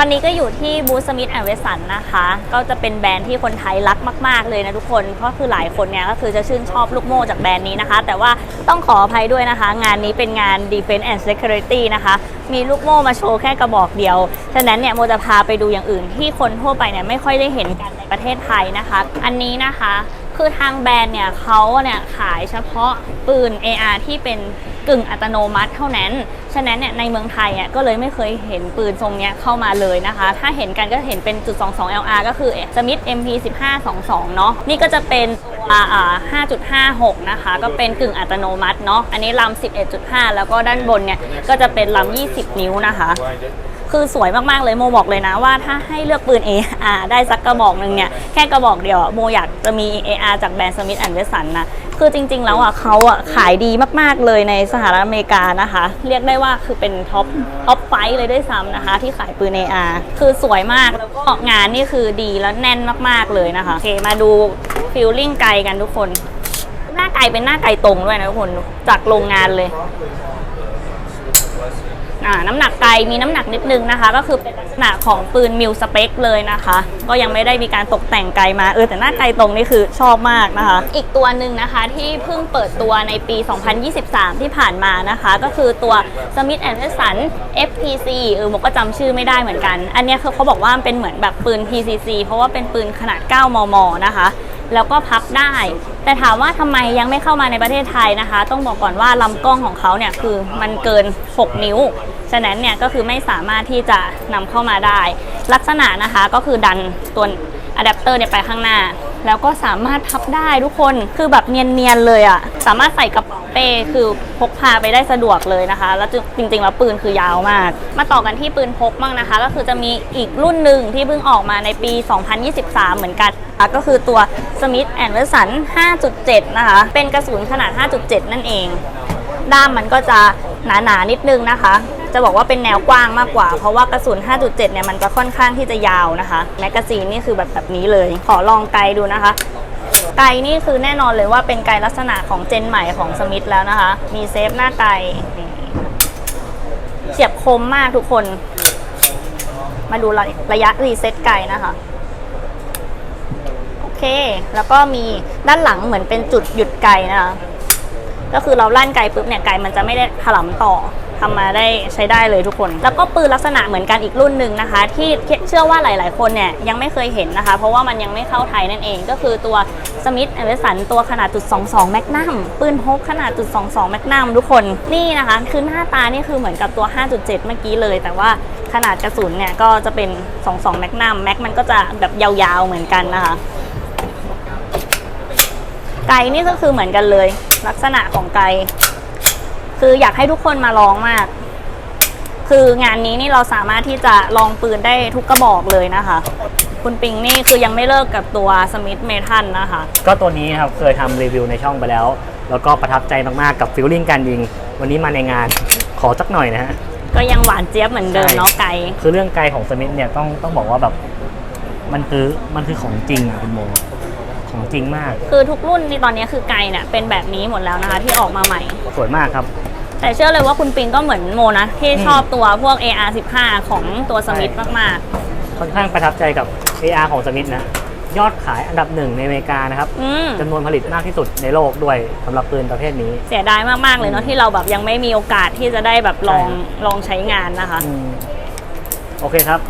ตอนนี้ก็อยู่ที่บูสมิธแอนเวสันนะคะ ก็จะเป็นแบรนด์ที่คนไทยรักมาก ๆ เลยนะทุกคนเพราะคือหลายคนเนี่ยก็คือจะชื่นชอบลูกโม่จากแบรนด์นี้นะคะ แต่ว่าต้องขออภัยด้วยนะคะ งานนี้เป็นงาน Defense and Security นะคะ มีลูกโม่มาโชว์แค่กระบอกเดียว ฉะนั้นเนี่ยโมจะพาไปดูอย่างอื่นที่คนทั่วไปเนี่ยไม่ค่อยได้เห็นกันในประเทศไทยนะคะ อันนี้นะคะ คือทางแบรนด์เนี่ยเขาเนี่ยขายเฉพาะปืน AR ที่เป็นกึ่งอัตโนมัติเท่านั้น ฉะนั้นเนี่ยในเมืองไทยอะก็เลยไม่เคยเห็นปืนทรงเนี้ยเข้ามาเลยนะคะ ถ้าเห็นกันก็เห็นเป็นจุด22 LR ก็คือ Smith MP 1522เนาะ นี่ก็จะเป็นตัวอ่า5.56 นะคะ ก็เป็นกึ่งอัตโนมัติเนาะ อันนี้ลำ11.5 แล้วก็ด้านบนเนี่ยก็จะเป็นลำ20 นิ้วนะคะ คือสวยมากๆเลยโมบอกเลยนะว่าถ้าให้เลือกปืน AR ได้สักกระบอกหนึ่งเนี่ยแค่กระบอกเดียวโมอยากจะมี AR จากแบรนด์ Smith Wesson นะคือจริง ๆ แล้วอะเขาอะขายดีมากๆเลยในสหรัฐอเมริกานะคะ เรียกได้ว่าคือเป็นท็อปท็อปไฟเลยด้วยซ้ำนะคะ ที่ขายปืน AR คือสวยมากแล้วก็งานนี่คือดีแล้วแน่นมากๆเลยนะคะโอเคมาดูฟิลลิ่งไกลกันทุกคน หน้าไกลเป็นหน้าไกลตรงด้วยนะทุกคนจากโรงงานเลย อ่าน้ำหนักไกลมีน้ำหนักนิดนึงนะคะ ก็คือเป็นลักษณะของปืนมิลสเปคเลยนะคะ ก็ยังไม่ได้มีการตกแต่งไกลมาเออแต่หน้าไกลตรงนี่คือชอบมากนะคะ อีกตัวหนึ่งนะคะที่เพิ่งเปิดตัวในปี 2023 ที่ผ่านมานะคะ ก็คือตัว Smith Wesson FPC เออผมก็จำชื่อไม่ได้เหมือนกัน อันนี้คือเขาบอกว่าเป็นเหมือนแบบปืน PCC เพราะว่าเป็นปืนขนาด 9 มม นะคะ แล้วก็พับได้ แต่ถามว่าทำไมยังไม่เข้ามาในประเทศไทยนะคะ ต้องบอกก่อนว่าลำกล้องของเขาเนี่ยคือมันเกิน 6 นิ้ว ฉะนั้นเนี่ยก็คือไม่สามารถที่จะนำเข้ามาได้ ลักษณะนะคะก็คือดันตัวอะแดปเตอร์เนี่ยไปข้างหน้า แล้วก็สามารถพับได้ทุกคนคือแบบเนียนๆเลยอะ่ะ สามารถใส่กระเป๋าเป้คือพกพาไปได้สะดวกเลยนะคะ แล้วจริงๆแล้วปืนคือยาวมาก มาต่อกันที่ปืนพกบ้างนะคะ ก็คือจะมีอีกรุ่นหนึ่งที่เพิ่งออกมาในปี 2023 เหมือนกันก็คือตัว Smith Wesson 5.7 นะคะ เป็นกระสุนขนาด 5.7 นั่นเอง ด้ามมันก็จะหนาๆนิดนึงนะคะ จะบอกว่าเป็นแนวกว้างมากกว่า เพราะว่ากระสุน 5.7 เนี่ยมันจะค่อนข้างที่จะยาวนะคะ แมกกาซีนนี่คือแบบแบบนี้เลย ขอลองไกลดูนะคะ ไกลนี่คือแน่นอนเลยว่าเป็นไกลลักษณะของเจนใหม่ของสมิธแล้วนะคะ มีเซฟหน้าไก่เฉียบคมมากทุกคน มาดูระระยะรีเซ็ตไกลนะคะโอเค แล้วก็มีด้านหลังเหมือนเป็นจุดหยุดไกลนะคะก็คือเราลั่นไกลปุ๊บเนี่ยไกลมันจะไม่ได้ถลำต่อ ทำมาได้ใช้ได้เลยทุกคน แล้วก็ปืนลักษณะเหมือนกันอีกรุ่นหนึ่งนะคะ ที่เชื่อว่าหลาย ๆ คนเนี่ยยังไม่เคยเห็นนะคะ เพราะว่ามันยังไม่เข้าไทยนั่นเองก็คือตัว Smith Wesson ตัวขนาดจุด22 Magnum ปืนพกขนาดจุด22 Magnum ทุกคนนี่นะคะ คือหน้าตานี่คือเหมือนกับตัว 5.7 เมื่อกี้เลย แต่ว่าขนาดกระสุนเนี่ยก็จะเป็น 22 Magnum แม็กมันก็จะแบบยาวๆเหมือนกันนะคะไกนี่ก็คือเหมือนกันเลย ลักษณะของไก คืออยากให้ทุกคนมาลองมาก คืองานนี้นี่เราสามารถที่จะลองปืนได้ทุกกระบอกเลยนะคะ คุณปิงนี่คือยังไม่เลิกกับตัวสมิธเมทัลนะคะ ก็ตัวนี้ครับเคยทำรีวิวในช่องไปแล้ว แล้วก็ประทับใจมาก ๆ กับฟิลลิ่งการยิง วันนี้มาในงานขอสักหน่อยนะฮะ ก็ยังหวานเจี๊ยบเหมือนเดิมใช่เนาะไกคือเรื่องไกลของสมิธเนี่ยต้องต้องบอกว่าแบบมันคือมันคือของจริงอะคุณโมของจริงมาก คือทุกรุ่นที่ตอนนี้คือไกเนี่ยเป็นแบบนี้หมดแล้วนะคะที่ออกมาใหม่ สวยมากครับ แต่เชื่อเลยว่าคุณปิงก็เหมือนโมนะ ที่ชอบตัวพวก AR15 ของตัวสมิธมาก ค่อนข้างประทับใจกับ AR ของสมิธนะ ยอดขายอันดับหนึ่งในอเมริกานะครับๆอืม จำนวนผลิตมากที่สุดในโลกด้วยสำหรับปืนประเภทนี้เสียดายมาก ๆ เลยเนาะที่เราแบบยังไม่มีโอกาสที่จะได้แบบลองใช่ ลองใช้งานนะคะ อืมโอเคครับ